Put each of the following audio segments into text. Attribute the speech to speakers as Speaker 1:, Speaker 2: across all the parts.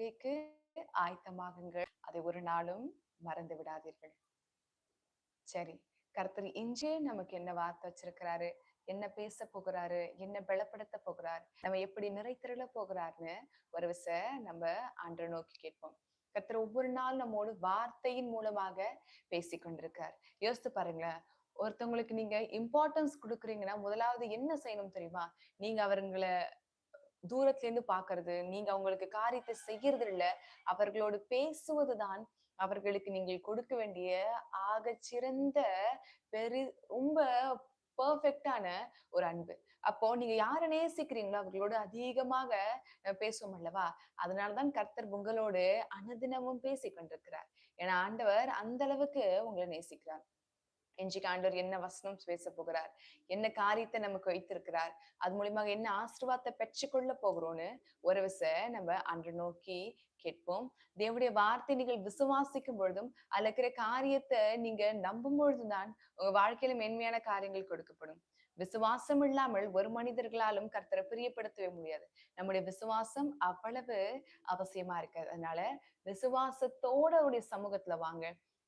Speaker 1: வருகைக்கு ஆயத்தமாகுங்கள். அதை ஒரு நாளும் மறந்து விடாதீர்கள். சரி கர்த்தர் இன்றே நமக்கு என்ன வார்த்தை வச்சிருக்கிறாரு? என்ன பேச போகிறாரு? என்ன பலப்படுத்த போகிறார்? நம்ம எப்படி நிறைத்திரள போகிறாருன்னு ஒரு விச நம்ம ஆண்டை நோக்கி கேட்போம். கர்த்தர் ஒவ்வொரு நாள் நம்மோடு வார்த்தையின் மூலமாக பேசி கொண்டிருக்கார். யோசித்து பாருங்களேன் ஒருத்தவங்களுக்கு நீங்க இம்பார்ட்டன்ஸ் கொடுக்குறீங்கன்னா முதலாவது என்ன செய்யணும் தெரியுமா? நீங்க அவங்களை தூரத்துல இருந்து பாக்குறது நீங்க அவங்களுக்கு காரியத்தை செய்யறது இல்ல அவர்களோடு பேசுவதுதான் அவர்களுக்கு நீங்கள் கொடுக்க வேண்டிய ஆக சிறந்த பெரு ரொம்ப பர்ஃபெக்டான ஒரு அன்பு. அப்போ நீங்க யாரை நேசிக்கிறீங்களோ அவர்களோடு அதிகமாக பேசுவோம் அல்லவா? அதனாலதான் கர்த்தர் உங்களோடு அனுதினமும் பேசிக் கொண்டிருக்கிறார் ஏன்னா ஆண்டவர் அந்த அளவுக்கு உங்களை நேசிக்கிறார். இன்றைக்கு ஆண்டவர் என்ன வசனம் பேச போகிறார்? என்ன காரியத்தை நமக்கு வைத்திருக்கிறார்? அது மூலியமாக என்ன ஆசீர்வாதத்தை பெற்றுக்கொள்ள போகிறோம்னு ஒரு விச நம்ம அன்று நோக்கி கேட்போம். தேவனுடைய வார்த்தை நீங்கள் விசுவாசிக்கும் பொழுதும் அதுல இருக்கிற காரியத்தை நீங்க நம்பும் பொழுதுதான் உங்க வாழ்க்கையில மேன்மையான காரியங்கள் கொடுக்கப்படும். விசுவாசம் இல்லாமல் ஒரு மனிதர்களாலும் கர்த்தரை பிரியப்படுத்தவே முடியாது. நம்முடைய விசுவாசம் அவ்வளவு அவசியமா இருக்கு அதனால விசுவாசத்தோட சமூகத்துல வாங்க.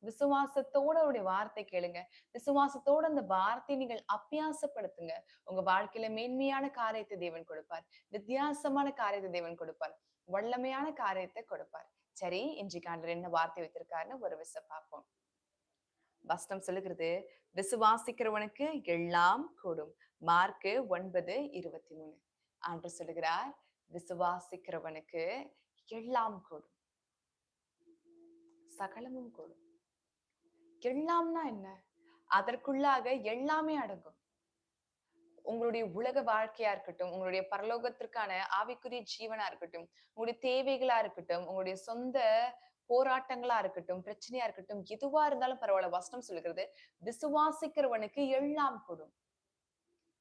Speaker 1: விசுவாசத்தோட அவருடைய வார்த்தை கேளுங்க. விசுவாசத்தோட அந்த வார்த்தை நீங்கள் அப்பியாசப்படுத்துங்க உங்க வாழ்க்கையில மேன்மையான காரியத்தை தேவன் கொடுப்பார். வித்தியாசமான காரியத்தை தேவன் கொடுப்பார். வல்லமையான காரியத்தை கொடுப்பார். சரி இன்றைக்கு ஆண்டவர் என்ன வார்த்தை வைத்திருக்காருன்னு ஒரு விச பார்ப்போம். வஸ்டம் சொல்லுகிறது விசுவாசிக்கிறவனுக்கு எல்லாம் கூடும். மார்க்கு ஒன்பது இருபத்தி மூணு. ஆண்டு சொல்லுகிறார் விசுவாசிக்கிறவனுக்கு எல்லாம் கூடும். சகலமும் கூடும். எல்லாம்னா என்ன? அதற்குள்ளாக எல்லாமே அடங்கும். உங்களுடைய உலக வாழ்க்கையா இருக்கட்டும் உங்களுடைய பரலோகத்திற்கான ஆவிக்குரிய ஜீவனா இருக்கட்டும் உங்களுடைய தேவைகளா இருக்கட்டும் உங்களுடைய சொந்த போராட்டங்களா இருக்கட்டும் பிரச்சனையா இருக்கட்டும் எதுவா இருந்தாலும் பரவாயில்ல வசனம் சொல்லுகிறது விசுவாசிக்கிறவனுக்கு எல்லாம் கூடும்.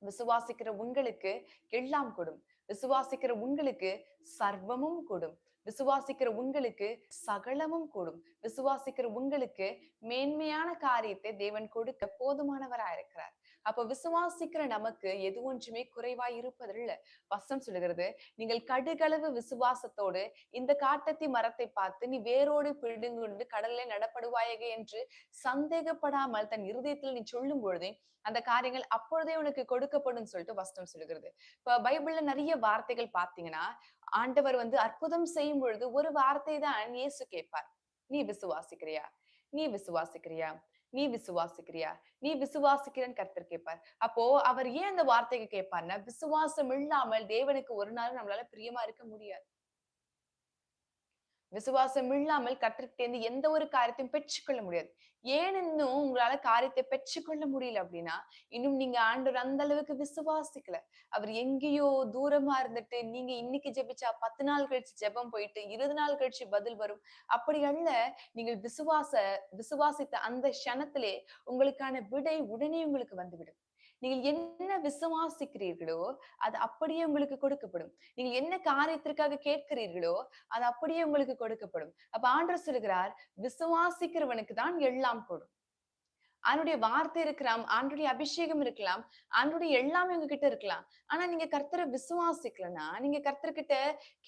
Speaker 1: விசுவாசிக்கிற உங்களுக்கு எல்லாம் கூடும். விசுவாசிக்கிற உங்களுக்கு சர்வமும் கூடும். விசுவாசிக்கிற உங்களுக்கு சகலமும் கூடும். விசுவாசிக்கிற உங்களுக்கு மேன்மையான காரியத்தை தேவன் கொடுக்க போதுமானவரா இருக்கிறார் அப்ப விசுவாசிக்கிற நமக்கு எது ஒன்றுமே குறைவாய் இருப்பதில்லை. வசம் சொல்லுகிறது நீங்கள் கடுகளவு விசுவாசத்தோடு இந்த காட்டத்தி மரத்தை பார்த்து நீ வேரோடு பிடுங்குண்டு கடல்ல நடப்படுவாயக என்று சந்தேகப்படாமல் தன் இருதயத்தில் நீ சொல்லும் பொழுதே அந்த காரியங்கள் அப்பொழுதே உனக்கு கொடுக்கப்படும் சொல்லிட்டு வசனம் சொல்லுகிறது. இப்ப பைபிள்ல நிறைய வார்த்தைகள் பாத்தீங்கன்னா ஆண்டவர் வந்து அற்புதம் செய்யும் பொழுது ஒரு வார்த்தை தான் இயேசு கேட்பார். நீ விசுவாசிக்கிறியா? நீ விசுவாசிக்கிறியா? நீ விசுவாசிக்கிறியா? நீ விசுவாசிக்கிறேன்னு கருத்தர் கேட்பார் அப்போ அவர் ஏன் அந்த வார்த்தைக்கு கேட்பார்னா விசுவாசம் இல்லாமல் தேவனுக்கு ஒரு நாள் நம்மளால பிரியமா இருக்க முடியாது. விசுவாசம் இல்லாமல் கற்றுக்கிட்டேந்து எந்த ஒரு காரியத்தையும் பெற்றுக்கொள்ள முடியாது. ஏன் இன்னும் உங்களால காரியத்தை பெற்றுக்கொள்ள முடியல அப்படின்னா இன்னும் நீங்க ஆண்டவர் அந்த அளவுக்கு விசுவாசிக்கல. அவர் எங்கேயோ தூரமா இருந்துட்டு நீங்க இன்னைக்கு ஜெபிச்சா பத்து நாள் கழிச்சு ஜெபம் போயிட்டு இருபது நாள் கழிச்சு பதில் வரும். அப்படி அல்ல நீங்கள் விசுவாச விசுவாசித்த அந்த க்ஷணத்திலே உங்களுக்கான விடை உடனே உங்களுக்கு வந்துவிடும். நீங்கள் என்ன விசுவாசிக்கிறீர்களோ அது அப்படியே உங்களுக்கு கொடுக்கப்படும். நீங்கள் என்ன காரியத்திற்காக கேட்கிறீர்களோ அது அப்படியே உங்களுக்கு கொடுக்கப்படும். அப்ப ஆண்டர் சொல்லுகிறார் விசுவாசிக்கிறவனுக்கு தான் எல்லாம் கொடும் அவனுடைய வார்த்தை இருக்கலாம் அவனுடைய அபிஷேகம் இருக்கலாம் அவனுடைய எல்லாமே உங்ககிட்ட இருக்கலாம். ஆனா நீங்க கர்த்தரை விசுவாசிக்கலனா நீங்க கர்த்தர்கிட்ட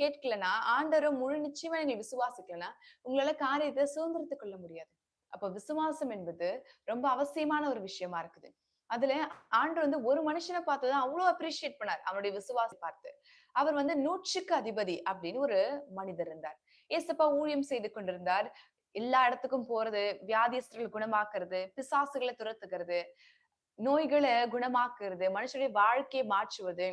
Speaker 1: கேட்கலனா ஆண்டரை முழு நிச்சயமா நீங்க விசுவாசிக்கலனா உங்களால காரியத்தை சுதந்திரத்துக் கொள்ள முடியாது. அப்ப விசுவாசம் என்பது ரொம்ப அவசியமான ஒரு விஷயமா இருக்குது. அதுல ஆண்டு வந்து ஒரு மனுஷனை பார்த்துதான் அவ்வளவு அப்ரிஷியேட் பண்ணார். அவனுடைய விசுவாசி பார்த்து. அவர் வந்து நூற்றுக்கு அதிபதி அப்படின்னு ஒரு மனிதர் இருந்தார். ஏசப்பா ஊழியம் செய்து கொண்டிருந்தார். எல்லா இடத்துக்கும் போறது வியாதியஸ்தர்கள் குணமாக்குறது பிசாசுகளை துரத்துக்கிறது நோய்களை குணமாக்குறது மனுஷனுடைய வாழ்க்கையை மாற்றுவது.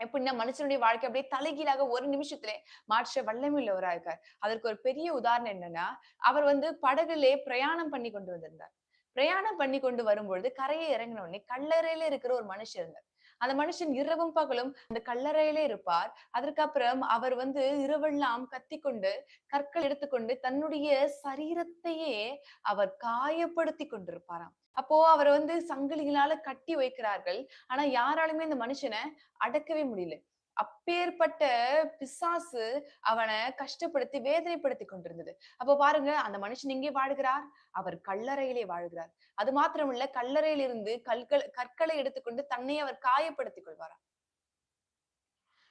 Speaker 1: எப்படின்னா மனுஷனுடைய வாழ்க்கை அப்படியே தலைகீழாக ஒரு நிமிஷத்துல மாற்ற வல்லமை இருக்கார் அதற்கு ஒரு பெரிய உதாரணம் என்னன்னா அவர் வந்து படகுலே பிரயாணம் பண்ணி கொண்டு வந்திருந்தார். பிரயாணம் பண்ணி கொண்டு வரும்பொழுது கரையை இறங்கின உடனே கல்லறையில இருக்கிற ஒரு மனுஷன் இருந்தார். அந்த மனுஷன் இரவும் பகலும் அந்த கல்லறையிலே இருப்பார். அதற்கப்புறம் அவர் வந்து இரவெல்லாம் கத்தி கொண்டு கற்கள் எடுத்துக்கொண்டு தன்னுடைய சரீரத்தையே அவர் காயப்படுத்தி கொண்டிருப்பாராம். அப்போ அவர் வந்து சங்கிலிகளால கட்டி வைக்கிறார்கள். ஆனா யாராலுமே இந்த மனுஷனை அடக்கவே முடியல. அப்பேற்பட்ட பிசாசு அவனை கஷ்டப்படுத்தி வேதனைப்படுத்தி கொண்டிருந்தது. அப்போ பாருங்க அந்த மனுஷன் எங்கே வாழ்கிறார்? அவர் கல்லறையிலே வாழ்கிறார். அது மாத்திரமல்ல கல்லறையிலிருந்து கற்கள் கற்களை எடுத்துக்கொண்டு தன்னை அவர் காயப்படுத்திக் கொள்வாராம்.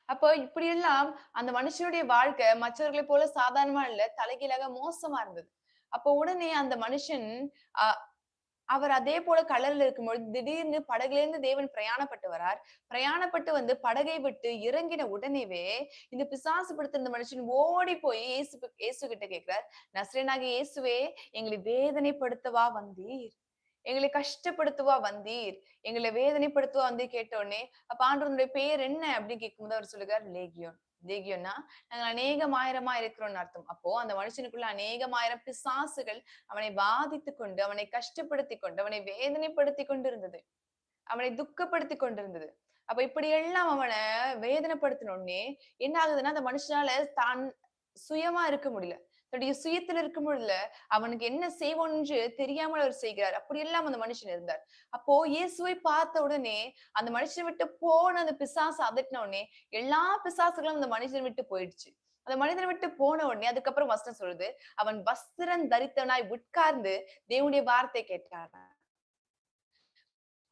Speaker 1: அப்போ இப்படியெல்லாம் அந்த மனுஷனுடைய வாழ்க்கை மற்றவர்களை போல சாதாரணமா இல்ல தலைகீழாக மோசமா இருந்தது. அப்போ உடனே அந்த மனுஷன் அஹ் அவர் அதே போல கடல்ல இருக்கும்பொழுது திடீர்னு படகுல இருந்து தேவன் பிரயாணப்பட்டு வரார். பிரயாணப்பட்டு வந்து படகை விட்டு இறங்கின உடனேவே இந்த பிசாசு படுத்திருந்த மனுஷன் ஓடி போய் இயேசு இயேசு கிட்ட கேட்கிறார் நஸ்ரீனாக இயேசுவே எங்களை வேதனைப்படுத்தவா வந்தீர்? எங்களை கஷ்டப்படுத்துவா வந்தீர்? எங்களை வேதனைப்படுத்துவா வந்து? கேட்டோடனே அப்ப ஆண்டவனுடைய பேர் என்ன? அப்படின்னு கேட்கும்போது அவர் சொல்லுகிறார் லேகியோன். லேகியோன்னா நாங்கள் அநேகமாயிரமா இருக்கிறோம்னு அர்த்தம். அப்போ அந்த மனுஷனுக்குள்ள அநேகமாயிரம் பிசாசுகள் அவனை பாதித்து கொண்டு அவனை கஷ்டப்படுத்தி கொண்டு அவனை வேதனைப்படுத்தி கொண்டு இருந்தது அவனை துக்கப்படுத்தி கொண்டிருந்தது அப்ப இப்படி எல்லாம் அவனை வேதனைப்படுத்தினோடனே என்ன ஆகுதுன்னா அந்த மனுஷனால தான் சுயமா இருக்க முடியல. தன்னுடைய சுயத்துல இருக்கும் பொழுதுல அவனுக்கு என்ன செய்வோன்னு தெரியாமல் அவர் செய்கிறார். அப்படி எல்லாம் அந்த மனுஷன் இருந்தார். அப்போ இயேசுவை பார்த்த உடனே அந்த மனுஷனை விட்டு போன அந்த பிசாசு அதட்டின உடனே எல்லா பிசாசுகளும் அந்த மனுஷன் விட்டு போயிடுச்சு. அந்த மனிதனை விட்டு போன உடனே அதுக்கப்புறம் வஸ்திரம் சொல்லுது அவன் வஸ்திரம் தரித்தவனாய் உட்கார்ந்து தேவனுடைய வார்த்தை கேட்டான்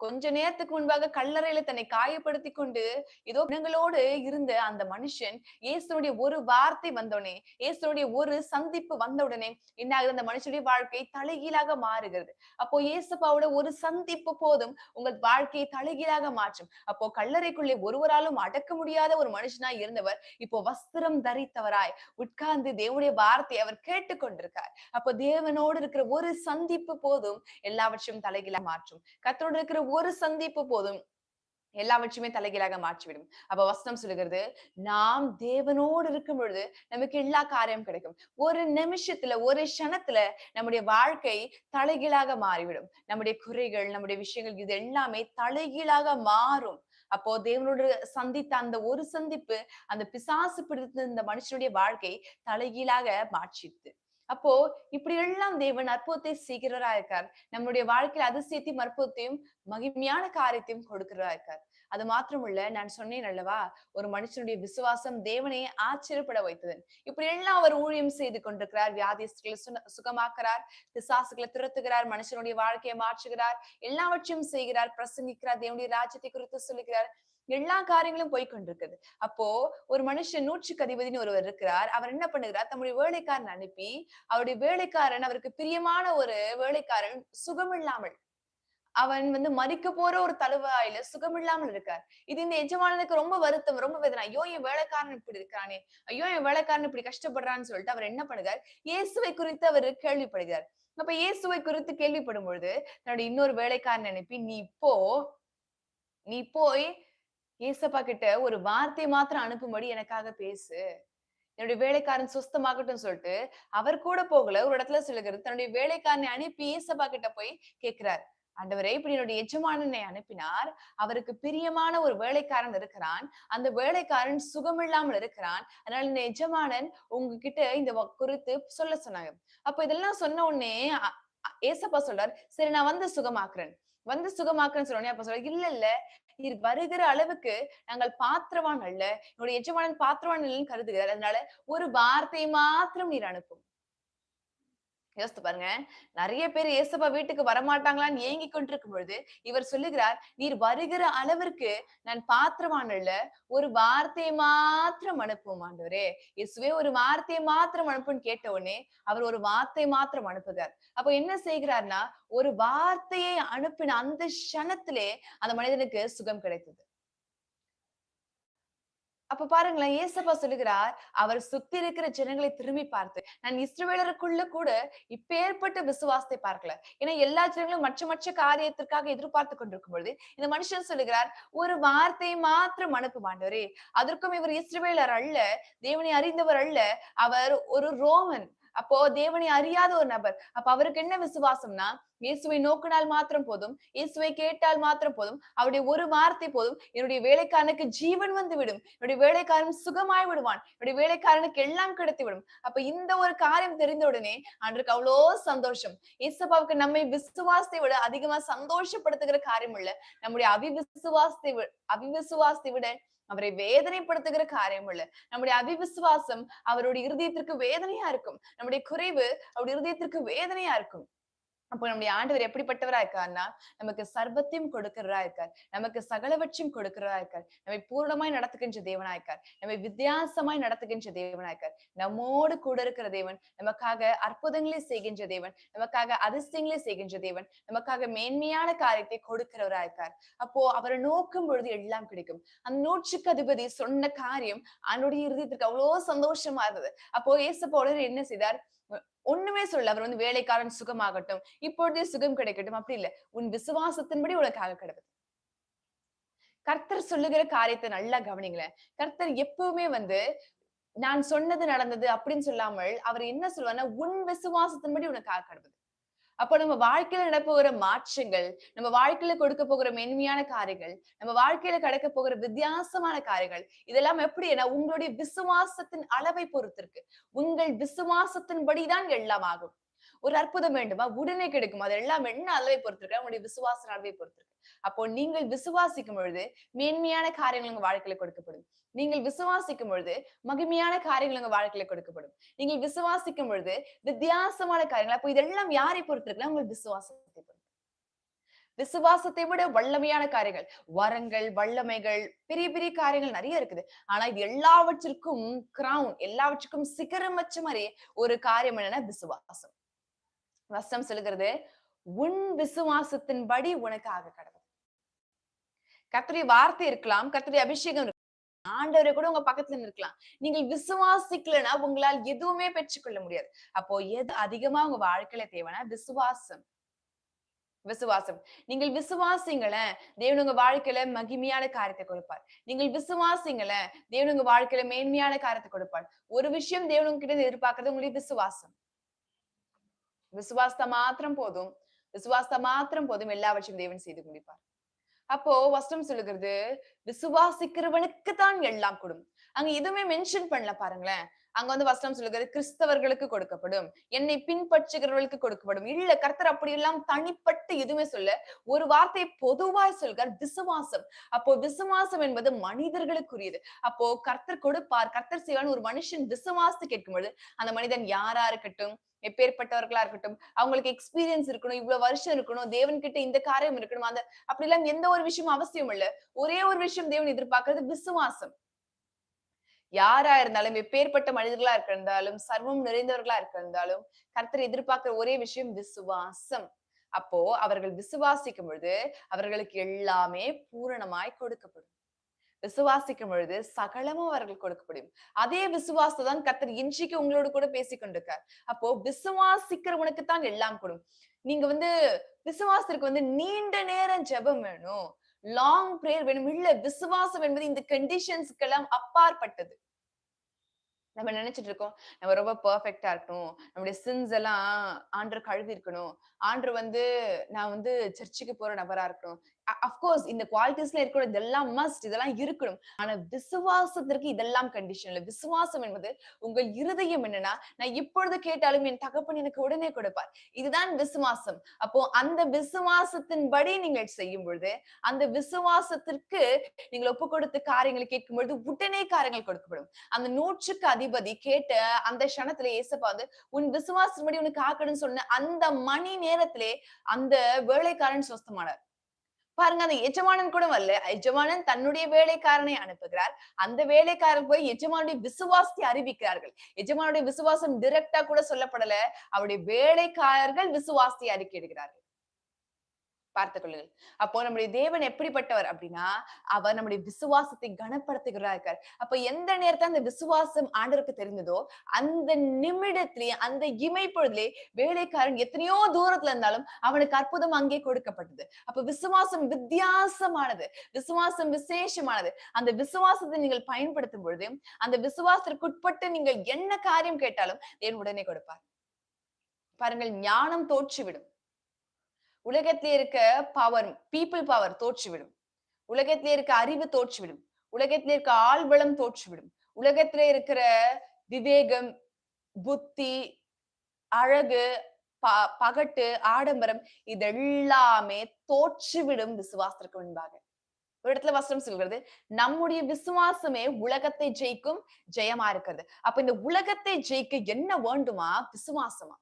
Speaker 1: கொஞ்ச நேரத்துக்கு முன்பாக கல்லறையில தன்னை காயப்படுத்தி கொண்டு ஏதோ பிணங்களோடு இருந்த அந்த மனுஷன் இயேசுனுடைய ஒரு வார்த்தை வந்தோடனே இயேசுனுடைய ஒரு சந்திப்பு வந்த உடனே என்ன ஆகுது அந்த மனுஷனுடைய வாழ்க்கை தலைகீழாக மாறுகிறது. அப்போ இயேசுப்பாவோட ஒரு சந்திப்பு போதும் உங்கள் வாழ்க்கையை தலைகீழாக மாற்றும். அப்போ கல்லறைக்குள்ளே ஒருவராலும் அடக்க முடியாத ஒரு மனுஷனாய் இருந்தவர் இப்போ வஸ்திரம் தரித்தவராய் உட்கார்ந்து தேவனுடைய வார்த்தை அவர் கேட்டுக்கொண்டிருக்கார் அப்போ தேவனோடு இருக்கிற ஒரு சந்திப்பு போதும் எல்லாவற்றையும் தலைகீழாக மாற்றும். கத்தோடு இருக்கிற ஒரு சந்திப்பு போதும். எல்லாவற்றையுமே தலைகீழாக மாற்றிவிடும். அப்ப வசனம் சொல்லுகிறது நாம் தேவனோடு இருக்கும் பொழுது நமக்கு எல்லா காரியம் கிடைக்கும். ஒரு நிமிஷத்துல ஒரு க்ஷணத்துல நம்முடைய வாழ்க்கை தலைகீழாக மாறிவிடும். நம்முடைய குறைகள் நம்முடைய விஷயங்கள் இது எல்லாமே தலைகீழாக மாறும். அப்போ தேவனோடு சந்தித்த அந்த ஒரு சந்திப்பு அந்த பிசாசு பிடித்த இந்த மனுஷனுடைய வாழ்க்கை தலைகீழாக மாற்றிடுது. அப்போ இப்படி எல்லாம் தேவன் அற்புதத்தை செய்கிறவரா இருக்கார் நம்முடைய வாழ்க்கையில அதிசயத்தையும் அற்புதத்தையும் மகிமையான காரியத்தையும் கொடுக்கிறவரா இருக்கார் அது மாத்திரமில்ல நான் சொன்னேன் அல்லவா? ஒரு மனுஷனுடைய விசுவாசம் தேவனை ஆச்சரியப்பட வைத்தது. இப்படி எல்லாம் அவர் ஊழியம் செய்து கொண்டிருக்கிறார். வியாதிஸ்களை சுகமாக்குறார். பிசாசுகளை துரத்துகிறார். மனுஷனுடைய வாழ்க்கையை மாற்றுகிறார். எல்லாவற்றையும் செய்கிறார். பிரசங்கிக்கிறார். தேவனுடைய ராஜ்யத்தை குறித்து சொல்லுகிறார். எல்லா காரியங்களும் போய் கொண்டிருக்குது. அப்போ ஒரு மனுஷன் நூற்றுக்கு அதிபதினு ஒருவர் இருக்கிறார். அவர் என்ன பண்ணுகிறார்? தம்முடைய வேலைக்காரன் அனுப்பி அவருடைய வேலைக்காரன் அவருக்கு பிரியமான ஒரு வேலைக்காரன் சுகமில்லாமல் அவன் வந்து மறிக்க போற ஒரு தழுவாயில சுகமில்லாமல் இருக்கார். இது இந்த எஜமானனுக்கு ரொம்ப வருத்தம் ரொம்ப வேதனை. ஐயோ என் வேலைக்காரன் இப்படி இருக்கானே ஐயோ என் வேலைக்காரன் இப்படி கஷ்டப்படுறான்னு சொல்லிட்டு அவர் என்ன பண்ணுகிறார்? இயேசுவை குறித்து அவர் கேள்விப்படுகிறார். அப்ப இயேசுவை குறித்து கேள்விப்படும் பொழுது தன்னுடைய இன்னொரு வேலைக்காரன் அனுப்பி நீ இப்போ நீ போய் ஏசப்பா கிட்ட ஒரு வார்த்தை மாத்திரம் அனுப்பும்படி எனக்காக பேசு. என்னுடைய வேலைக்காரன் சுஸ்தமாகட்டும் சொல்லிட்டு அவர் கூட போகல. ஒரு இடத்துல சொல்லுகிறது தன்னுடைய வேலைக்காரனை அனுப்பி ஏசப்பா கிட்ட போய் கேட்கிறார். ஆண்டவரே இப்படி என்னுடைய எஜமானனை அனுப்பினார். அவருக்கு பிரியமான ஒரு வேலைக்காரன் இருக்கிறான். அந்த வேலைக்காரன் சுகமில்லாமல் இருக்கிறான். அதனால இந்த எஜமானன் உங்ககிட்ட இந்த குறித்து சொல்ல சொன்னாங்க. அப்ப இதெல்லாம் சொன்ன உடனே ஏசப்பா சொல்றார் சரி நான் வந்து சுகமாக்குறேன். வந்து சுகமாக்குறேன்னு சொல்லுவோம் அப்ப சொல்ற இல்ல இல்ல நீர் வருகிற அளவுக்கு நாங்கள் பாத்திரவான் அல்ல. என்னுடைய எஜமானன் பாத்திரவான் இல்லைன்னு கருதுகிறார். அதனால ஒரு வார்த்தை மாத்திரம் நீர் அனுப்பும். யோசித்து பாருங்க. நிறைய பேர் இயேசப்பா வீட்டுக்கு வரமாட்டாங்களான்னு ஏங்கி கொண்டிருக்கும் பொழுது இவர் சொல்லுகிறார் நீர் வருகிற அளவிற்கு நான் பாத்திரமான ஒரு வார்த்தையை மாத்திரம் அனுப்பும் ஆண்டவரே. இயேசுவே ஒரு வார்த்தையை மாத்திரம் அனுப்புன்னு கேட்ட உடனே அவர் ஒரு வார்த்தை மாத்திரம் அனுப்புகிறார். அப்ப என்ன செய்கிறார்னா ஒரு வார்த்தையை அனுப்பின அந்த க்ஷணத்திலே அந்த மனிதனுக்கு சுகம் கிடைத்தது. அப்ப பாருங்களேன் ஏசப்பா சொல்லுகிறார் அவர் சுத்தி இருக்கிற ஜனங்களை திரும்பி பார்த்து நான் இஸ்ரவேலருக்குள்ள கூட இப்பேற்பட்ட விசுவாசத்தை பார்க்கல. ஏன்னா எல்லா ஜனங்களும் மற்ற மற்ற காரியத்திற்காக எதிர்பார்த்து கொண்டிருக்கும் பொழுது இந்த மனுஷன் சொல்லுகிறார் ஒரு வார்த்தையை மாத்திரம் அனுப்பு மாண்டவரே அதற்கும் இவர் இஸ்ரவேலர் அல்ல தேவனை அறிந்தவர் அல்ல. அவர் ஒரு ரோமன். அப்போ தேவனை அறியாத ஒரு நபர். அப்ப அவருக்கு என்ன விசுவாசம்னா இயேசுவை நோக்கினால் மாத்திரம் போதும் இயேசுவை கேட்டால் மாத்திரம் போதும் அவருடைய ஒரு வார்த்தை போதும் என்னுடைய வேலைக்காரனுக்கு ஜீவன் வந்து விடும் என்னுடைய வேலைக்காரன் சுகமாய் விடுவான் என்னுடைய வேலைக்காரனுக்கு எல்லாம் கிடைத்து விடும். அப்ப இந்த ஒரு காரியம் தெரிந்த உடனே அன்றைக்கு அவ்வளோ சந்தோஷம். இயேசப்பாவுக்கு நம்மை விசுவாசத்தை விட அதிகமா சந்தோஷப்படுத்துகிற காரியம் இல்ல. நம்முடைய அவிவிசுவாசத்தை அவிவிசுவாசத்தை விட அவரை வேதனைப்படுத்துகிற காரியம் இல்ல. நம்முடைய அவிவிசுவாசம் அவருடைய இருதயத்திற்கு வேதனையா இருக்கும். நம்முடைய குறைவு அவருடைய இருதயத்திற்கு வேதனையா இருக்கும். அப்போ நம்முடைய ஆண்டவர் எப்படிப்பட்டவரா இருக்காருன்னா நமக்கு சர்வத்தையும் கொடுக்கிறவரா இருக்கார். நமக்கு சகலவற்றையும் கொடுக்கிறவரா இருக்கார். நம்மை பூர்ணமாய் நடத்துகின்ற தேவனா இருக்கார். நம்மை வித்தியாசமாய் நடத்துகின்ற தேவனா இருக்கார். நம்மோடு கூட இருக்கிற தேவன் நமக்காக அற்புதங்களை செய்கின்ற தேவன் நமக்காக அதிசயங்களை செய்கின்ற தேவன் நமக்காக மேன்மையான காரியத்தை கொடுக்கிறவரா இருக்கார். அப்போ அவரை நோக்கும் பொழுது எல்லாம் கிடைக்கும். அந்த நூற்றுக்கு அதிபதி சொன்ன காரியம் அவனுடைய இருதயத்திற்கு அவ்வளவு சந்தோஷமா இருந்தது. அப்போ ஏசப்போட என்ன செய்தார்? ஒண்ணுமே சொல்லல. அவர் வந்து வேலைக்காரன் சுகமாகட்டும் இப்பொழுதே சுகம் கிடைக்கட்டும் அப்படி இல்ல. உன் விசுவாசத்தின்படி உனக்காக கிடக்குது கர்த்தர் சொல்லுகிற காரியத்தை நல்லா கவனிங்களேன். கர்த்தர் எப்பவுமே வந்து நான் சொன்னது நடந்தது அப்படின்னு சொல்லாமல் அவர் என்ன சொல்லுவாருன்னா உன் விசுவாசத்தின்படி உனக்காக கிடக்குது அப்போ நம்ம வாழ்க்கையில நடப்போகிற மாற்றங்கள் நம்ம வாழ்க்கையில கொடுக்க போகிற மென்மையான காரியங்கள் நம்ம வாழ்க்கையில கிடைக்க போகிற வித்தியாசமான காரியங்கள் இதெல்லாம் எப்படி உங்களுடைய விசுவாசத்தின் அளவை பொறுத்திருக்கு. உங்கள் விசுவாசத்தின்படிதான் எல்லாம் ஆகும். ஒரு அற்புதம் வேண்டுமா? உடனே கிடைக்கும்? அது எல்லாம் என்ன அளவை பொறுத்திருக்கு? உங்களுடைய விசுவாச அளவை பொறுத்திருக்கு. அப்போ நீங்கள் விசுவாசிக்கும் பொழுது மேன்மையான காரியங்கள் உங்க வாழ்க்கையில கொடுக்கப்படும். நீங்கள் விசுவாசிக்கும் பொழுது மகிமையான காரியங்கள் உங்க வாழ்க்கையில கொடுக்கப்படும். நீங்கள் விசுவாசிக்கும் பொழுது வித்தியாசமான காரியங்கள் அப்போ இதெல்லாம் யாரை பொறுத்திருக்குன்னா உங்கள் விசுவாசத்தை பொறுத்து. விசுவாசத்தை விட வல்லமையான காரியங்கள் வரங்கள் வல்லமைகள் பெரிய பெரிய காரியங்கள் நிறைய இருக்குது. ஆனா இது எல்லாவற்றிற்கும் கிரவுன் எல்லாவற்றுக்கும் சிகரம் வச்ச மாதிரி ஒரு காரியம் என்னன்னா விசுவாசம். வசம் சொல்லுகிறது உன் விசுவாசத்தின்படி உனக்காக கடவுள். கத்திரி வார்த்தை இருக்கலாம் கத்திரி அபிஷேகம் ஆண்டவரை கூட உங்க பக்கத்துல இருக்கலாம் நீங்கள் விசுவாசிக்கலன்னா உங்களால் எதுவுமே பெற்றுக்கொள்ள முடியாது. அப்போ எது அதிகமா உங்க வாழ்க்கையில தேவைன்னா விசுவாசம். விசுவாசம். நீங்கள் விசுவாசிங்கள தேவன் உங்க வாழ்க்கையில மகிமையான காரியத்தை கொடுப்பார். நீங்கள் விசுவாசிங்கள தேவன் உங்க வாழ்க்கையில மேன்மையான காரியத்தை கொடுப்பார். ஒரு விஷயம் தேவன் கிட்ட எதிர்பார்க்கறது உங்களுடைய விசுவாசம். விசுவாசத்தை மாத்திரம் போதும். விசுவாசத்தை மாத்திரம் போதும் எல்லாவற்றையும் தேவன் செய்து முடிப்பார். அப்போ வஸ்டம் சொல்லுகிறது விசுவாசிக்கிறவனுக்கு தான் எல்லாம் கொடும். அங்க எதுவுமே மென்ஷன் பண்ணல பாருங்களேன். அங்க வந்து வஸ்டம் சொல்லுகிறது கிறிஸ்தவர்களுக்கு கொடுக்கப்படும் என்னை பின்பற்றுகிறவர்களுக்கு கொடுக்கப்படும். இல்ல கர்த்தர் அப்படி எல்லாம் தனிப்பட்டு எதுவுமே சொல்ல ஒரு வார்த்தை பொதுவாய் சொல்கிறார் விசுவாசம். அப்போ விசுவாசம் என்பது மனிதர்களுக்குரியது. அப்போ கர்த்தர் கொடுப்பார் கர்த்தர் செய்வான்னு ஒரு மனுஷன் விசுவாசத்து கேட்கும்போது அந்த மனிதன் யாரா இருக்கட்டும் எப்பேற்பட்டவர்களா இருக்கட்டும் அவங்களுக்கு எக்ஸ்பீரியன்ஸ் இருக்கணும் இவ்வளவு வருஷம் இருக்கணும் தேவன் கிட்ட இந்த காரியம் இருக்கணும்? அந்த அப்படி எல்லாம் எந்த ஒரு விஷயமும் அவசியம் இல்ல. ஒரே ஒரு விஷயம் தேவன் எதிர்பார்க்கறது விசுவாசம். யாரா இருந்தாலும் எப்பேற்பட்ட மனிதர்களா இருந்தாலும் சர்வம் நிறைந்தவர்களா இருந்தாலும் கர்த்தர் எதிர்பார்க்கிற ஒரே விஷயம் விசுவாசம். அப்போ அவர்கள் விசுவாசிக்கும் பொழுது அவர்களுக்கு எல்லாமே பூரணமாய் கொடுக்கப்படும். விசுவாசிக்கும் பொழுது சகலமும் அவர்கள் கொடுக்கப்படும் அதே விசுவாசத்தை தான் கத்தர் இன்றைக்கு உங்களோட கூட பேசி கொண்டிருக்கார். அப்போ விசுவாசிக்கிறவனுக்கு தான் எல்லாம் கொடும் நீங்க வந்து விசுவாசத்திற்கு வந்து நீண்ட நேரம் ஜெபம் வேணும். லாங் பிரேயர் வேணும். இல்ல விசுவாசம் என்பது இந்த கண்டிஷன்ஸ்க்கு எல்லாம் அப்பாற்பட்டது. நம்ம நினைச்சிட்டு இருக்கோம் நம்ம ரொம்ப பர்ஃபெக்டா இருக்கணும். நம்முடைய சின்ஸ் எல்லாம் ஆண்டர் கழுவி இருக்கணும். ஆண்டர் வந்து நான் வந்து சர்ச்சுக்கு போற நபரா இருக்கணும். அப்கோர்ஸ் இந்த குவாலிட்டிஸ்ல இருக்கிற இதெல்லாம் மஸ்ட் இதெல்லாம் இருக்கணும். ஆனா விசுவாசத்திற்கு இதெல்லாம் கண்டிஷன் இல்லை. விசுவாசம் என்பது உங்கள் இருதயம் என்னன்னா நான் இப்பொழுது கேட்டாலும் என் தகப்பன் எனக்கு உடனே கொடுப்பார். இதுதான் விசுவாசம். அப்போ அந்த விசுவாசத்தின்படி நீங்கள் செய்யும் பொழுது அந்த விசுவாசத்திற்கு நீங்கள் ஒப்பு கொடுத்து காரியங்களை கேட்கும் பொழுது உடனே காரியங்கள் கொடுக்கப்படும். அந்த நூற்றுக்கு அதிபதி கேட்ட அந்த கணத்துல ஏசப்பா வந்து உன் விசுவாசத்தின்படி உனக்கு ஆக்கணும்னு சொன்ன அந்த மணி நேரத்திலே அந்த வேலைக்காரன் சொஸ்தமானார். பாருங்க அந்த எஜமானன் கூட வரல. எஜமானன் தன்னுடைய வேலைக்காரனை அனுப்புகிறார். அந்த வேலைக்காரன் போய் எஜமானுடைய விசுவாசத்தை அறிவிக்கிறார்கள். எஜமானுடைய விசுவாசம் டிரெக்டா கூட சொல்லப்படல. அவருடைய வேலைக்காரர்கள் விசுவாசத்தை அறிக்கையிடுகிறார்கள். பார்த்துக் கொள்ளுங்கள் அப்போ நம்முடைய தேவன் எப்படிப்பட்டவர் அப்படின்னா அவர் நம்முடைய விசுவாசத்தை கனப்படுத்துகிறா இருக்கார். அப்ப எந்த நேரத்தை அந்த விசுவாசம் ஆண்டருக்கு தெரிந்ததோ அந்த நிமிடத்திலேயே அந்த இமைப்பொழுதிலே வேலைக்காரன் எத்தனையோ தூரத்துல இருந்தாலும் அவனுக்கு அற்புதம் அங்கே கொடுக்கப்பட்டது. அப்ப விசுவாசம் வித்தியாசமானது. விசுவாசம் விசேஷமானது. அந்த விசுவாசத்தை நீங்கள் பயன்படுத்தும் பொழுது அந்த விசுவாசத்திற்குட்பட்டு நீங்கள் என்ன காரியம் கேட்டாலும் தேவன் உடனே கொடுப்பார். பாருங்கள் ஞானம் தோற்றுவிடும். உலகத்திலே இருக்க பவர் பீப்புள் பவர் தோற்றுவிடும். உலகத்திலே இருக்க அறிவு தோற்றுவிடும். உலகத்திலே இருக்க ஆள்பலம் தோற்றுவிடும். உலகத்திலே இருக்கிற விவேகம் புத்தி அழகு ப பகட்டு ஆடம்பரம் இதெல்லாமே தோற்றுவிடும் விசுவாசத்திற்கு முன்பாக. ஒரு இடத்துல வசனம் சொல்கிறது நம்முடைய விசுவாசமே உலகத்தை ஜெயிக்கும் ஜெயமா இருக்கிறது. அப்ப இந்த உலகத்தை ஜெயிக்க என்ன வேண்டுமா? விசுவாசமா.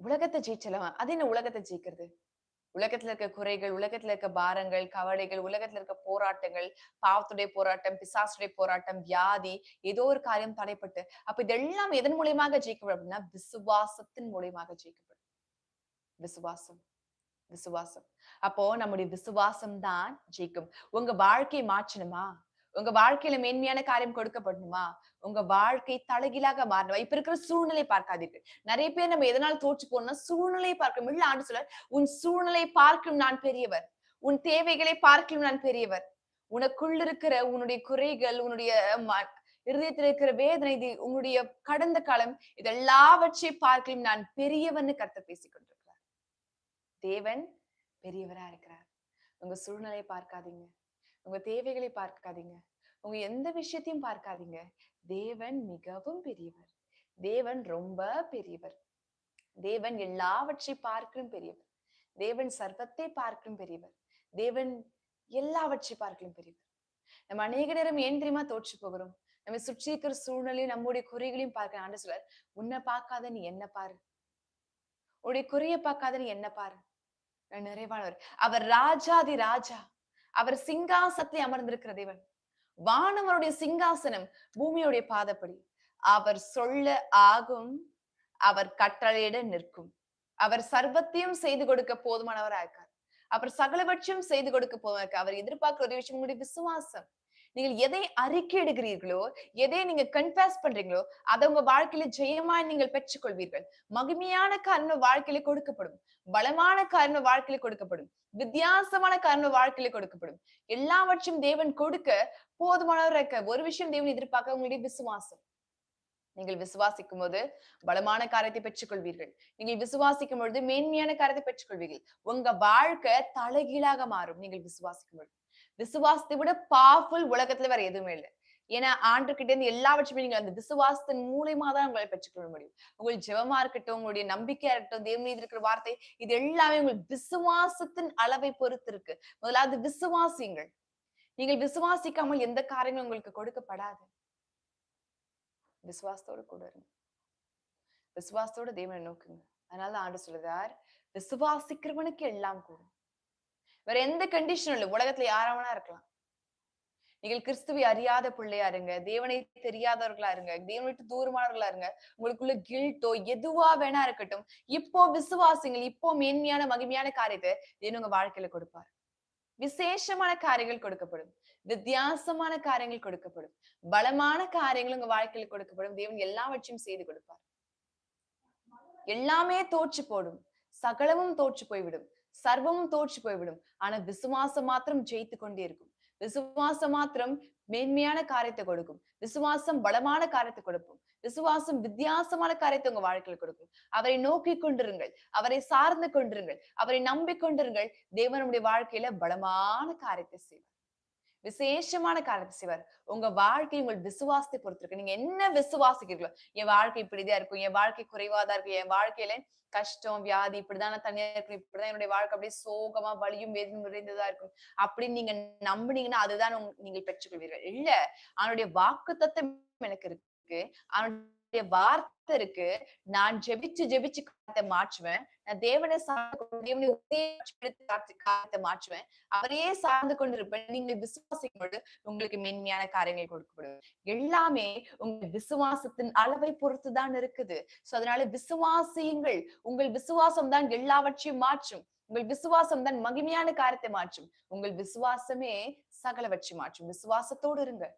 Speaker 1: உலகத்தை ஜெயிச்சலாம் அது என்ன உலகத்தை ஜெயிக்கிறது? உலகத்துல இருக்க குறைகள் உலகத்துல இருக்க பாரங்கள் கவலைகள் உலகத்துல இருக்க போராட்டங்கள் பாவத்துடைய போராட்டம் பிசாசுடைய போராட்டம் வியாதி ஏதோ ஒரு காரியம் தடைப்பட்டு அப்ப இதெல்லாம் எதன் மூலியமாக ஜெயிக்கப்படும் அப்படின்னா விசுவாசத்தின் மூலியமாக ஜெயிக்கப்படும். விசுவாசம். விசுவாசம். அப்போ நம்முடைய விசுவாசம் தான் ஜெயிக்கும். உங்க வாழ்க்கையை மாற்றணுமா? உங்க வாழ்க்கையில மேன்மையான காரியம் கொடுக்கப்படணுமா? உங்க வாழ்க்கை தலைகீழாக மாறணும்? இப்ப இருக்கிற சூழ்நிலை பார்க்காதீர்கள். நிறைய பேர் நம்ம எதனால தோற்று போனோம்னா சூழ்நிலையை பார்க்கணும். இல்ல ஆண்டு சொல்ல உன் சூழ்நிலை பார்க்கும் நான் பெரியவர். உன் தேவைகளை பார்க்கும் நான் பெரியவர். உனக்குள் இருக்கிற உன்னுடைய குறைகள் உன்னுடைய இருதயத்தில் இருக்கிற வேதனை இது உன்னுடைய கடந்த காலம் இதெல்லாவற்றை பார்க்கலும் நான் பெரியவன்னு கருத்து பேசிக் கொண்டிருக்கிறார். தேவன் பெரியவரா இருக்கிறார். உங்க சூழ்நிலையை பார்க்காதீங்க. உங்க தேவைகளை பார்க்காதீங்க. உங்க எந்த விஷயத்தையும் பார்க்காதீங்க. தேவன் மிகவும் பெரியவர். தேவன் ரொம்ப பெரியவர். தேவன் எல்லாவற்றை பார்க்கும் பெரியவர். தேவன் சர்வத்தை பார்க்கும் பெரியவர். தேவன் எல்லாவற்றை பார்க்கலும் பெரியவர். நம்ம அநேக நேரம் ஏன் தெரியுமா தோற்று போகிறோம்? நம்ம சுற்றி இருக்கிற சூழ்நிலையும் நம்முடைய குறைகளையும் பார்க்க ஆண்டு சொல்றார் உன்னை பார்க்காத நீ என்ன பாரு. உன்னுடைய குறைய பார்க்காத நீ என்ன பாரு. நிறைவானவர். அவர் ராஜாதி ராஜா. அவர் சிங்காசத்தை அமர்ந்திருக்கிற தேவன். வானம் அவருடைய சிங்காசனம் பூமியுடைய பாதப்படி. அவர் சொல்ல ஆகும் அவர் கட்டளையிட நிற்கும். அவர் சர்வத்தையும் செய்து கொடுக்க போதுமானவரா இருக்கார். அவர் சகலபட்சம் செய்து கொடுக்க போதுமா இருக்கார். அவர் எதிர்பார்க்கிற ஒரு விஷயம் உங்களுடைய விசுவாசம். நீங்கள் எதை அறிக்கையிடுகிறீர்களோ எதை நீங்க கன்ஃபேஸ் பண்றீங்களோ அதை உங்க வாழ்க்கையில ஜெயமாய் நீங்கள் பெற்றுக்கொள்வீர்கள். மகிமையான காரணம் வாழ்க்கையில கொடுக்கப்படும். பலமான காரணம் வாழ்க்கையில கொடுக்கப்படும். வித்தியாசமான காரணம் வாழ்க்கையில கொடுக்கப்படும். எல்லாவற்றையும் தேவன் கொடுக்க போதுமானவர் இருக்க. ஒரு விஷயம் தேவன் எதிர்பார்க்க உங்களுடைய விசுவாசம். நீங்கள் விசுவாசிக்கும் போது பலமான காரியத்தை பெற்றுக்கொள்வீர்கள். நீங்கள் விசுவாசிக்கும் பொழுது மேன்மையான காரியத்தை பெற்றுக்கொள்வீர்கள். உங்க வாழ்க்கை தலைகீழாக மாறும். நீங்கள் விசுவாசிக்கும் பொழுது விசுவாசத்தை விட பவர்ஃபுல் உலகத்துல வேற எதுவுமே இல்லை. ஏன்னா ஆண்டு கிட்ட இருந்து எல்லாவற்றுமே நீங்கள் அந்த விசுவாசத்தின் மூலியமா தான் உங்களை பெற்றுக்கொள்ள முடியும். உங்கள் ஜெபமா இருக்கட்டும் உங்களுடைய நம்பிக்கையா இருக்கட்டும் தேவன் மீது இருக்கிற வார்த்தை இது எல்லாமே உங்கள் விசுவாசத்தின் அளவை பொறுத்து இருக்கு முதலாவது விசுவாசிங்கள் நீங்கள் விசுவாசிக்காமல் எந்த காரியங்களும் உங்களுக்கு கொடுக்கப்படாது. விசுவாசத்தோட கூட இருங்க. விசுவாசத்தோட தேவனை நோக்குங்க. அதனால ஆண்டு சொல்லுதார் விசுவாசிக்கிறவனுக்கு எல்லாம் கூடும். வேற எந்த கண்டிஷனும் இல்லை. உலகத்துல யாராவனா இருக்கலாம். நீங்கள் கிறிஸ்துவை அறியாத பிள்ளையா இருங்க. தேவனை தெரியாதவர்களா இருங்க. தேவனை விட்டு தூரமானவர்களா இருங்க. உங்களுக்குள்ள கில்ட்டோ எதுவா வேணா இருக்கட்டும். இப்போ விசுவாசிங்கள் இப்போ மேன்மையான மகிமையான காரியத்தை தேவன் உங்க வாழ்க்கையில கொடுப்பார். விசேஷமான காரியங்கள் கொடுக்கப்படும். வித்தியாசமான காரியங்கள் கொடுக்கப்படும். பலமான காரியங்கள் உங்க வாழ்க்கையில கொடுக்கப்படும். தேவன் எல்லாவற்றையும் செய்து கொடுப்பார். எல்லாமே தோற்று போடும். சகலமும் தோற்று போய்விடும். சர்வமும் தோற்று போய்விடும். ஆனா விசுவாசம் மாத்திரம் ஜெயித்து கொண்டே இருக்கும். விசுவாசம் மாத்திரம் மேன்மையான காரியத்தை கொடுக்கும். விசுவாசம் பலமான காரியத்தை கொடுக்கும். விசுவாசம் வித்தியாசமான காரியத்தை உங்க வாழ்க்கையில கொடுக்கும். அவரை நோக்கி கொண்டிருங்கள். அவரை சார்ந்து கொண்டிருங்கள். அவரை நம்பிக்கொண்டிருங்கள் தேவனுடைய வாழ்க்கையில பலமான காரியத்தை செய்வார். விசேஷமான காரியத்தை செய்வார். உங்க வாழ்க்கை உங்கள் விசுவாசத்தை பொறுத்திருக்கு. நீங்க என்ன விசுவாசிக்கிறீங்களோ என் வாழ்க்கை இப்படிதான் இருக்கும் என் வாழ்க்கை குறைவாதான் இருக்கும் என் வாழ்க்கையில கஷ்டம் வியாதி இப்படிதான் தனியா இருக்கும் இப்படிதான் என்னுடைய வாழ்க்கை அப்படியே சோகமா வலியும் வேதனை நிறைந்ததா இருக்கும். அப்படின்னு நீங்க நம்புனீங்கன்னா அதுதான் நீங்கள் பெற்றுக்கொள்வீர்கள். இல்ல அவனுடைய வாக்கு தத்துவம் எனக்கு இருக்கு. அவனுடைய வார்த்தை இருக்கு. நான் ஜெபிச்சு ஜெபிச்சு காரியத்தை மாற்றுவேன். நான் தேவனை சார்ந்து கொண்டு தேவனை உத்தேசித்து காத்து- மாற்றுவேன். அவரையே சார்ந்து கொண்டிருப்பேன். நீங்கள் விசுவாசிக்கும் பொழுது உங்களுக்கு மென்மையான காரியங்கள் கொடுக்கப்படும். எல்லாமே உங்க விசுவாசத்தின் அளவை பொறுத்துதான் இருக்குது. சோ அதனால விசுவாசியுங்கள். உங்கள் விசுவாசம் தான் எல்லாவற்றையும் மாற்றும். உங்கள் விசுவாசம் தான் மகிமையான காரியத்தை மாற்றும். உங்கள் விசுவாசமே சகலவற்றை மாற்றும். விசுவாசத்தோடு இருங்கள்.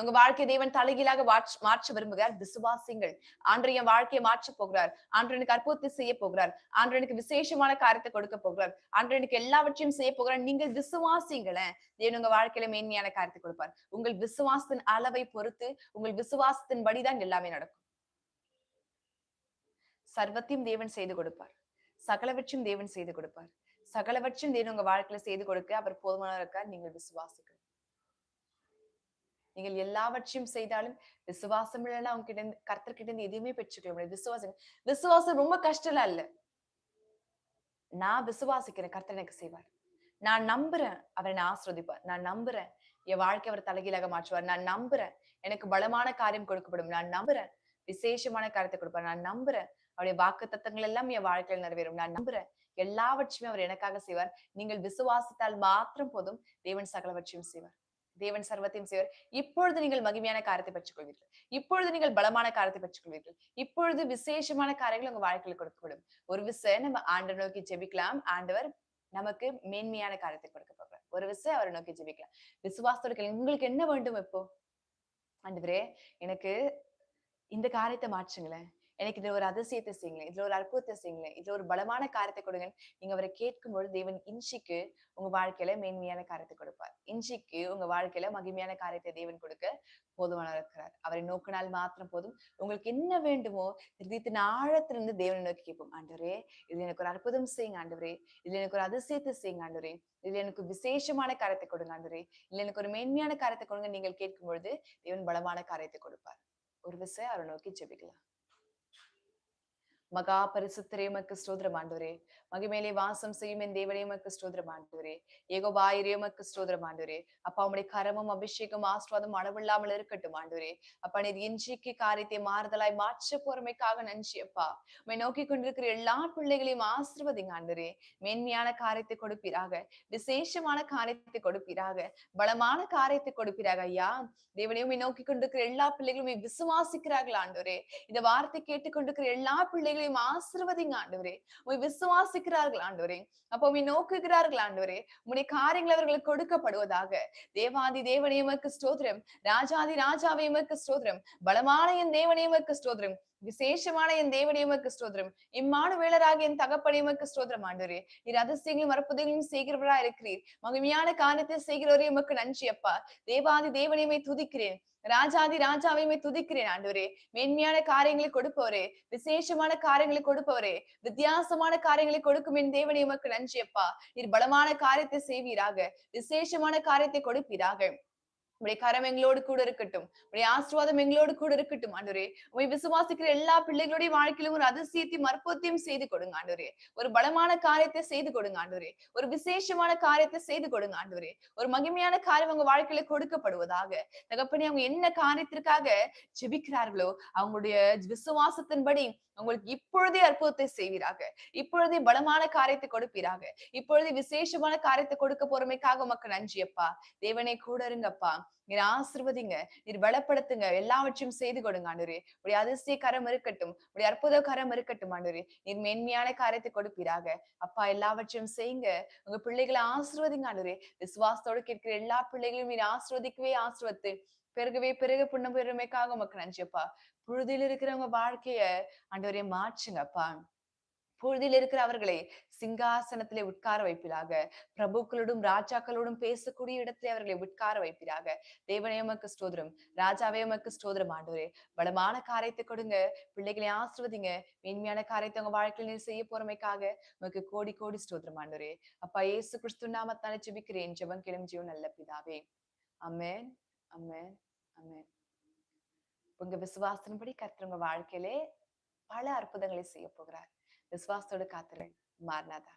Speaker 1: உங்க வாழ்க்கை தேவன் தலைகீழாக மாற்ற விரும்புகிறார். விசுவாசிங்கள் ஆண்டு என் வாழ்க்கையை மாற்ற போகிறார். ஆண்டு எனக்கு அற்புதத்தை செய்ய போகிறார். ஆண்டு எனக்கு விசேஷமான காரியத்தை கொடுக்க போகிறார். ஆண்டு எனக்கு எல்லாவற்றையும் செய்ய போகிறார். நீங்கள் விசுவாசிங்களேன் தேவன் உங்க வாழ்க்கையில மேன்மையான காரியத்தை கொடுப்பார். உங்கள் விசுவாசத்தின் அளவை பொறுத்து உங்கள் விசுவாசத்தின் படிதான் எல்லாமே நடக்கும். சர்வத்தையும் தேவன் செய்து கொடுப்பார். சகலவற்றையும் தேவன் செய்து கொடுப்பார். சகலவற்றையும் தேவன் உங்க வாழ்க்கையில செய்து கொடுக்க அவர் போதுமான இருக்கார். நீங்கள் விசுவாசிக்கணும். நீங்கள் எல்லாவற்றையும் செய்தாலும் விசுவாசம் இல்லைன்னா அவங்க கிட்ட இருந்து கர்த்தர் கிட்ட இருந்து எதுவுமே பெற்றுக்கொள்ள முடியாது. விசுவாசம் விசுவாசம் ரொம்ப கஷ்டம் இல்ல. நான் விசுவாசிக்கிறேன் கர்த்தர் எனக்கு செய்வார். நான் நம்புறேன் அவர் என்னை ஆசிரதிப்பார் நான் நம்புறேன் என் வாழ்க்கை அவர் தலைகீழாக மாற்றுவார். நான் நம்புறேன் எனக்கு பலமான காரியம் கொடுக்கப்படும். நான் நம்புறேன் விசேஷமான காரியத்தை கொடுப்பார். நான் நம்புறேன் அவருடைய வாக்கு தத்தங்கள் எல்லாம் என் வாழ்க்கையில் நிறைவேறும். நான் நம்புறேன் எல்லாவற்றையுமே அவர் எனக்காக செய்வார். நீங்கள் விசுவாசித்தால் மாத்திரம் போதும் தேவன் சகலவற்றையும் செய்வார். தேவன் சர்வத்தையும் சேவர். இப்பொழுது நீங்கள் மகிமையான காரியத்தை பெற்றுக் கொள்வீர்கள் இப்பொழுது நீங்கள் பலமான காரியத்தை பெற்றுக் கொள்வீர்கள் இப்பொழுது விசேஷமான காரியங்கள் உங்க வாழ்க்கையில் கொடுக்கப்படும். ஒரு விசை நம்ம ஆண்டவர் நோக்கி ஜெபிக்கலாம். ஆண்டவர் நமக்கு மேன்மையான காரியத்தை கொடுக்க போகிறார். ஒரு விசை அவரை நோக்கி ஜெபிக்கலாம். விசுவாசத்தோட உங்களுக்கு என்ன வேண்டும் இப்போ? ஆண்டவரே எனக்கு இந்த காரியத்தை மாற்றுங்களேன். எனக்கு இதுல ஒரு அதிசயத்தை செய்யுங்களேன். இதுல ஒரு அற்புதத்தை செய்யுங்களேன். இதுல ஒரு பலமான காரியத்தை கொடுங்க நீங்க அவரை கேட்கும் பொழுது தேவன் இன்ஷிக்கு உங்க வாழ்க்கையில மேன்மையான காரியத்தை கொடுப்பார். இன்ஷிக்கு உங்க வாழ்க்கையில மகிமையான காரியத்தை தேவன் கொடுக்க போதுமான இருக்கிறார். அவரை நோக்கினால் மாத்திரம் போதும். உங்களுக்கு என்ன வேண்டுமோ திருத்தின் ஆழத்திலிருந்து தேவனை நோக்கி கேட்போம். ஆண்டவரே இதுல எனக்கு ஒரு அற்புதம் செய்யுங்க ஆண்டவரே. இதுல எனக்கு ஒரு அதிசயத்தை செய்யுங்க ஆண்டவரே. இதுல எனக்கு விசேஷமான காரியத்தை கொடுங்க ஆண்டவரே. இல்ல எனக்கு ஒரு மேன்மையான காரியத்தை கொடுங்க நீங்கள் கேட்கும் பொழுது தேவன் பலமான காரியத்தை கொடுப்பார். ஒரு விசை அவரை நோக்கி ஜெபிக்கலாம். மகா பரிசுத்தரே உமக்கு ஸ்தோத்திரம் ஆண்டவரே. மகிமேலே வாசம் செய்யும் என் தேவனே உமக்கு ஸ்தோத்திரம் ஆண்டவரே. ஏகோபாயிரே உமக்கு ஸ்தோத்திரம் ஆண்டவரே. அப்பா உடைய கரமும் அபிஷேகம் ஆஸ்வாதம் அளவில்லாமல் இருக்கட்டும் ஆண்டவரே. அப்பா நீர் இன்றைக்கு காரியத்தை மாறுதலாய் மாற்ற பொறுமைக்காக நன்றி அப்பா. உண்மை நோக்கி கொண்டிருக்கிற எல்லா பிள்ளைகளையும் ஆசிர்வதிங்க ஆண்டவரே. மேன்மையான காரியத்தை கொடுப்பீராக விசேஷமான காரியத்தை கொடுப்பீராக பலமான காரியத்தை கொடுப்பீராக ஐயா. தேவனே உண்மை நோக்கி கொண்டிருக்கிற எல்லா பிள்ளைகளுமே விசுவாசிக்கிறார்கள் ஆண்டவரே. இந்த வார்த்தை கேட்டுக்கொண்டிருக்கிற எல்லா பிள்ளைகளும் பிள்ளைகளையும் ஆசிர்வதிங்க ஆண்டவரே. உண்மை விசுவாசிக்கிறார்கள் ஆண்டவரே. அப்போ உண்மை நோக்குகிறார்கள் ஆண்டவரே. உம்முடைய காரியங்கள் அவர்களுக்கு கொடுக்கப்படுவதாக. தேவாதி தேவனேமக்கு ஸ்தோத்திரம். ராஜாதி ராஜாவே உமக்கு ஸ்தோத்திரம். பலமான என் தேவனேமக்கு ஸ்தோத்திரம். விசேஷமான என் தேவனே உமக்கு ஸ்தோத்திரம். இம்மான வேளராக என் தகப்பனே உமக்கு ஸ்தோத்திரம் ஆண்டவரே. நீர் அதிசயங்களும் அற்புதங்களையும் செய்கிறவரா இருக்கிறீர். மகிமையான காரியத்தை செய்கிறவரே உமக்கு நன்றி அப்பா. தேவாதி தேவனையுமே துதிக்கிறேன். ராஜாதி ராஜாவையுமே துதிக்கிறேன் ஆண்டவரே. மேன்மையான காரியங்களை கொடுப்பவரே. விசேஷமான காரியங்களை கொடுப்பவரே. வித்தியாசமான காரியங்களை கொடுக்கும் என் தேவனே உமக்கு நன்றி அப்பா. நீர் பலமான காரியத்தை செய்வீராக. விசேஷமான காரியத்தை கொடுப்பீராக. உடைய கரம் எங்களோடு கூட இருக்கட்டும் உடைய ஆசீர்வாதம் எங்களோடு கூட இருக்கட்டும் ஆண்டவரே. உமை விசுவாசிக்கிற எல்லா பிள்ளைகளுடைய வாழ்க்கையிலும் ஒரு அதிசயத்தையும் அற்புதத்தையும் செய்து கொடுங்க ஆண்டவரே. ஒரு பலமான காரியத்தை செய்து கொடுங்க ஆண்டவரே. ஒரு விசேஷமான காரியத்தை செய்து கொடுங்க ஆண்டவரே. ஒரு மகிமையான காரியம் உங்க வாழ்க்கையில கொடுக்கப்படுவதாக. தகப்பனே அவங்க என்ன காரியத்திற்காக ஜெபிக்கிறார்களோ அவங்களுடைய விசுவாசத்தின்படி உங்களுக்கு இப்பொழுதே அற்புதத்தை செய்வீராக. இப்பொழுதே பலமான காரியத்தை கொடுப்பீராக. இப்பொழுதே விசேஷமான காரியத்தை கொடுக்க போறமைக்காக உமக்கு நன்றி அப்பா தேவனே கூட இருங்கப்பா. நீர் ஆசிர்வதிங்க நீர் பலப்படுத்துங்க எல்லாவற்றையும் செய்து கொடுங்க ஆண்டவரே. உடைய அதிசய கரம் இருக்கட்டும் உடைய அற்புத கரம் இருக்கட்டும் ஆண்டவரே. நீர் மேன்மையான காரியத்தை கொடுப்பீராக. அப்பா எல்லாவற்றையும் செய்யுங்க. உங்க பிள்ளைகளை ஆசிர்வதிங்க ஆண்டவரே. விசுவாசத்தோடு கேட்கிற எல்லா பிள்ளைகளையும் நீர் ஆசிர்வதிக்கவே ஆசிர்வத்து. பெருகவே பெருக புண்ணம் பெருமைக்காக உமக்கு நன்றியப்பா. புழுதியில் இருக்கிறவங்க வாழ்க்கைய ஆண்டவரே மாற்றுங்கப்பா. பொழுதில் இருக்கிற அவர்களை சிங்காசனத்திலே உட்கார வைப்பிலாக. பிரபுக்களோடும் ராஜாக்களோடும் பேசக்கூடிய இடத்திலே அவர்களை உட்கார வைப்பிலாக. தேவனே உமக்கு ஸ்தோத்திரம். ராஜாவே உமக்கு ஸ்தோத்திரம் ஆண்டவரே. பலமான காரியத்தை கொடுங்க. பிள்ளைகளை ஆசிர்வதிங்க. மேன்மையான காரியத்தை உங்க வாழ்க்கையில் நீர் செய்ய போறமைக்காக உமக்கு கோடி கோடி ஸ்தோத்திரம் ஆண்டவரே. அப்பா இயேசு கிறிஸ்து நாமத்தானே ஜெபிக்கிறேன். ஜெபம் கிளம் ஜீவன் நல்ல பிதாவே. அமேன் அமேன் அமேன் உங்க விசுவாசத்தின்படி கத்துறவங்க உங்க வாழ்க்கையிலே பல அற்புதங்களை செய்ய போகிறார். விசுவாசத்தோடு காத்துறேன். மார்னாதா